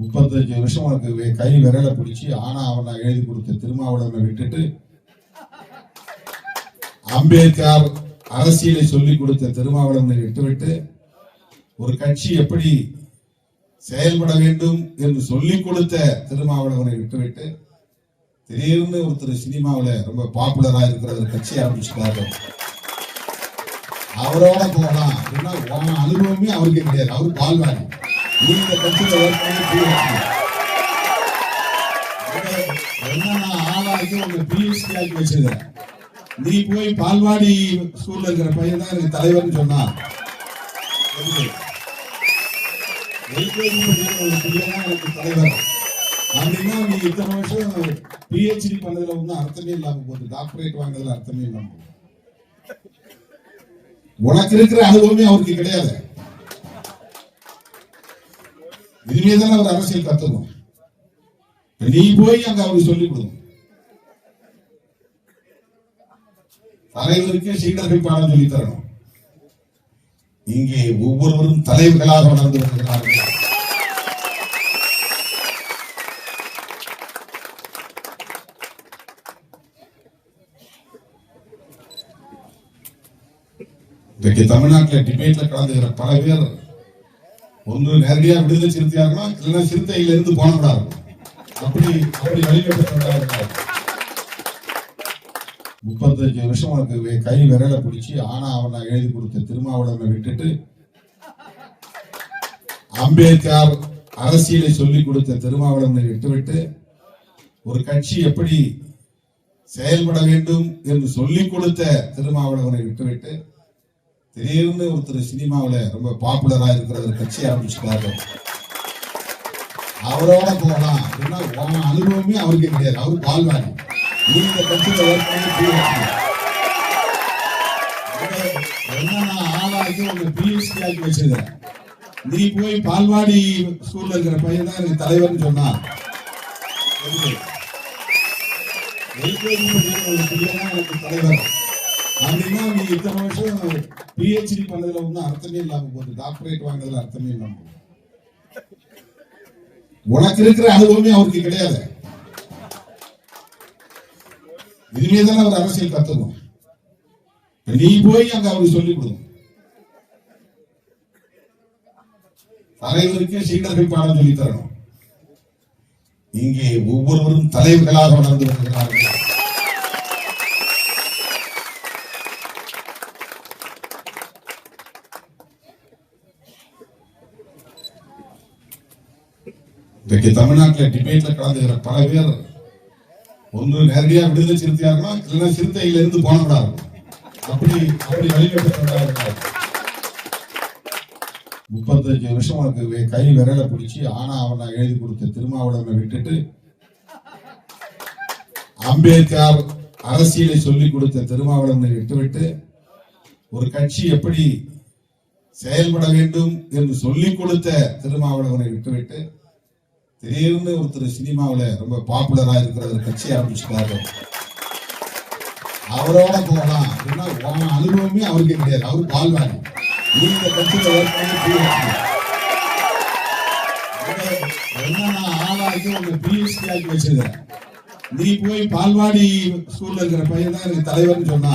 முப்பத்தஞ்சு வருஷம் உனக்கு கை விரலை பிடிச்சி ஆனா அவனை எழுதி கொடுத்த திருமாவளவனை விட்டுட்டு அம்பேத்கர் அரசியலை சொல்லிக் கொடுத்த திருமாவளவனை விட்டுவிட்டு ஒரு கட்சி எப்படி செயல்பட வேண்டும் என்று சொல்லிக் கொடுத்த திருமாவளவனை விட்டுவிட்டு திடீர்னு ஒருத்தர் சினிமாவுல ரொம்ப பாப்புலரா இருக்கிற கட்சி ஆரம்பிச்சுட்டாரு. அவரோட போகலாம். அப்படின்னா அனுபவமே அவருக்கு கிடையாது. அவரு பால்வாடி நீங்க இந்த கட்சியில ஏற்கனவே PhD. என்னன்னா ஆளாக்கி உங்க பிஎஸ்டி ஆக்கி வச்சிருக்க நீ போய் பால்வாடி ஸ்கூல்ல இருக்கிற பையன் தான் எனக்கு தலைவர்னு சொன்னா. எதுக்கு? தான் எனக்கு தலைவர். அப்படின்னா நீ இத்தனை வருஷம் பிஹெச்டி பண்ணதுல ஒன்றும் அர்த்தமே இல்லாம போகுது. டாக்டரேட் வாங்குறதுல அர்த்தமே இல்லாம போகுது. உனக்கு இருக்கிற அனுபவமே அவருக்கு கிடையாது. இனிமே தானே அவர் அரசியல் கத்துக்கணும். நீ போய் அங்க அவருக்கு சொல்லிக் கொடுக்கணும் தலைவருக்கு சீடர்கள் பாடம் சொல்லி தரணும் இங்கே ஒவ்வொருவரும் தலைவர்களாக வளர்ந்து வருகிறார்கள் இன்றைக்கு தமிழ்நாட்டில் டிபேட்ல கலந்துகிற பல பேர் ஒன்று நேரடியா விடுதலை சிறுத்தையா இருக்கலாம் இல்லைன்னா சிறுத்தையில இருந்து போனவரா இருக்கும் அப்படி அப்படி வழிகட்டப்பட்டவரா முப்பத்தஞ்சு வருஷம் உனக்கு கை விரல பிடிச்சி ஆனா அவனை எழுதி கொடுத்த திருமாவளவனை விட்டுட்டு அம்பேத்கர் அரசியலை சொல்லிக் கொடுத்த திருமாவளவனை விட்டுவிட்டு ஒரு கட்சி எப்படி செயல்பட வேண்டும் என்று சொல்லிக் கொடுத்த திருமாவளவனை விட்டுவிட்டு திடீர்னு ஒருத்தர் சினிமாவில் ரொம்ப பாப்புலராக இருக்கிற ஒரு கட்சி ஆரம்பிச்சுட்டாரு. அவரோட போகலாம் ஏன்னா உன் அனுபவமே அவருக்கு கிடையாது. அவரு பால்வாடி நீ இந்த கட்சியில் ஏற்கனவே PhD. என்னன்னா ஆளாக்கி உங்க பிஎஸ்டி ஆக்கி வச்சிருக்க நீ போய் பால்வாடி ஸ்கூல்ல இருக்கிற பையன் தான் எனக்கு தலைவர்னு சொன்னா எதுக்கு? படிக்கிற ஒரு பிள்ளை தான் எனக்கு தலைவர். அப்படின்னா நீ இத்தனை வருஷம் பிஹெச்டி பண்ணதுல ஒன்றும் அர்த்தமே இல்லாம போகுது. டாக்டரேட் வாங்குறதுல அர்த்தமே இல்லாம போகுது. உனக்கு இருக்கிற அனுபவமே அவருக்கு கிடையாது. இனிமே தானே அவர் அரசியல் கத்துக்கணும். நீ போய் அங்க அவருக்கு சொல்லிக் கொடுக்கணும் தலைவருக்கு சீடர்கள் பாடம் சொல்லி தரணும். இங்கே ஒவ்வொருவரும் தலைவர்களாக வளர்ந்து வருகிறார்கள். இன்றைக்கு தமிழ்நாட்டில் டிபேட்ல கலந்துகிற பல பேர் ஒன்று நேரடியா விடுதலை சிறுத்தையா இருக்கலாம் இல்லைன்னா சிறுத்தையில இருந்து போனவரா இருக்கும் அப்படி அப்படி வழிகட்டப்பட்டவரா முப்பத்தஞ்சு வருஷம் உனக்கு கை விரலை பிடிச்சி ஆனா அவனை எழுதி கொடுத்த திருமாவளவனை விட்டுட்டு அம்பேத்கர் அரசியலை சொல்லிக் கொடுத்த திருமாவளவனை விட்டுவிட்டு ஒரு கட்சி எப்படி செயல்பட வேண்டும் என்று சொல்லிக் கொடுத்த திருமாவளவனை விட்டுவிட்டு திடீர்னு ஒருத்தர் சினிமாவுல ரொம்ப பாப்புலரா இருக்கிற ஒரு கட்சி ஆரம்பிச்சுட்டாரு. அவரோட போகலாம். அப்படின்னா உன் அனுபவமே அவருக்கு கிடையாது. அவர் பால்வாடி நீ இந்த கட்சியில ஏற்கனவே PhD. என்னன்னா ஆளாக்கி உங்க பிஎஸ்டி ஆக்கி வச்சிருக்கேன் நீ போய் பால்வாடி ஸ்கூல்ல இருக்கிற பையன் தான் எனக்கு தலைவர்னு சொன்னா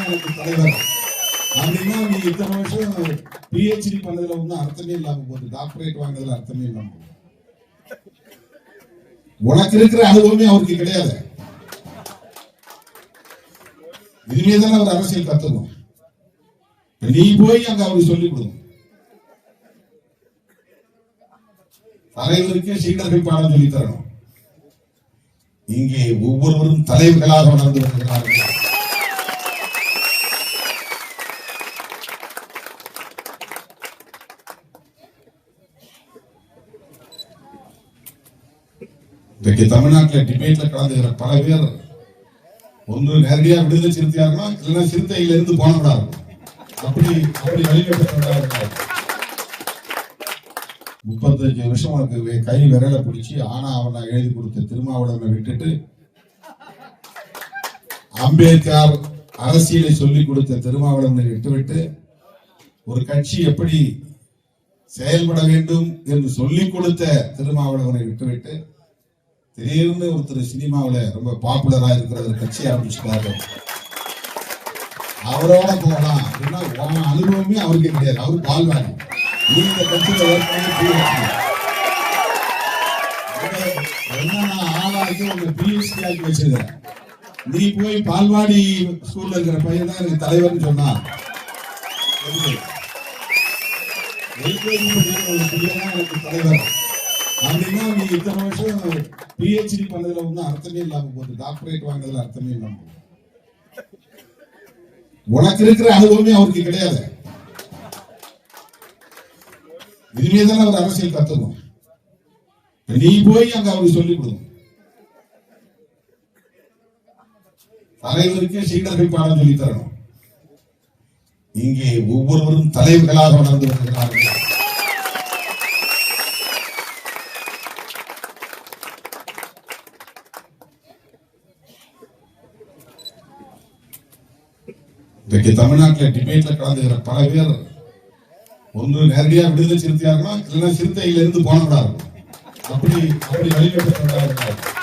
எனக்கு தலைவர். அப்படின்னா நீ இத்தனை வருஷம் பிஹெச்டி பண்ணதுல ஒன்றும் அர்த்தமே இல்லாம போகுது. டாக்டரேட் வாங்குறதுல அர்த்தமே இல்லாம போகுது. உனக்கு இருக்கிற அனுபவமே அவருக்கு கிடையாது. இனிமே தானே அவர் அரசியல் கத்துக்கணும் நீ போய் அங்க அவருக்கு சொல்லிக் கொடுங்க தலைவருக்கு சீடர்கள் பாடம் சொல்லி தரணும். இங்கே ஒவ்வொருவரும் தலைவர்களாக வளர்ந்து வருகிறார்கள். இன்றைக்கு தமிழ்நாட்டில் டிபேட்ல கலந்துகிற பல பேர் ஒன்று நேரடியாக விடுதலை சிறுத்தையா இருக்கலாம் இல்லைன்னா சிறுத்தையில இருந்து போனவரா இருக்கும் அப்படி அப்படி வழிகட்டப்பட்டவரா முப்பத்தஞ்சு வருஷம் அவனுக்கு வே- கை விரலை பிடிச்சி ஆனா அவனை எழுதி கொடுத்த திருமாவளவனை விட்டுட்டு அம்பேத்கர் அரசியலை சொல்லிக் கொடுத்த திருமாவளவனை விட்டுவிட்டு ஒரு கட்சி எப்படி செயல்பட வேண்டும் என்று சொல்லிக் கொடுத்த திருமாவளவனை விட்டுவிட்டு திடீர்னு ஒருத்தர் சினிமாவில் ரொம்ப பாப்புலராக இருக்கிற ஒரு கட்சி ஆரம்பிச்சுட்டாரு. அவரோட போகலாம். அப்படின்னா அனுபவமே அவருக்கு கிடையாது அவர் பால்வாடி நீ இந்த கட்சியில ஏற்கனவே PhD. என்னன்னா ஆளாக்கி உங்க பிஎஸ்டி ஆகி வச்சிருக்க நீ போய் பால்வாடி ஸ்கூல்ல இருக்கிற பையன் தான் எனக்கு தலைவர்னு சொன்னா. படிக்கிற ஒரு பிள்ளை தான் எனக்கு தலைவர். அப்படின்னா நீ இத்தனை வருஷம் பிஹெச்டி பண்ணதுல ஒன்றும் அர்த்தமே இல்லாம போகுது. டாக்டரேட் வாங்குறதுல அர்த்தமே இல்லாம போகுது. உனக்கு இருக்கிற அனுபவமே அவருக்கு கிடையாது. இனிமே தானே அவர் அரசியல் கத்துக்கணும். நீ போய் அங்க அவருக்கு சொல்லிக் கொடுக்கணும் தலைவருக்கு சீடர்கள் பாடம் சொல்லி தரணும். இங்கே ஒவ்வொருவரும் தலைவர்களாக வளர்ந்து வருகிறார்கள் இன்றைக்கு தமிழ்நாட்டில் டிபேட்ல கலந்துகிற பல பேர் ஒன்று நேரடியா விடுதலை சிறுத்தையா இருக்கலாம் இல்லைன்னா சிறுத்தையில இருந்து இருக்கும் அப்படி அப்படி வழிபட்டு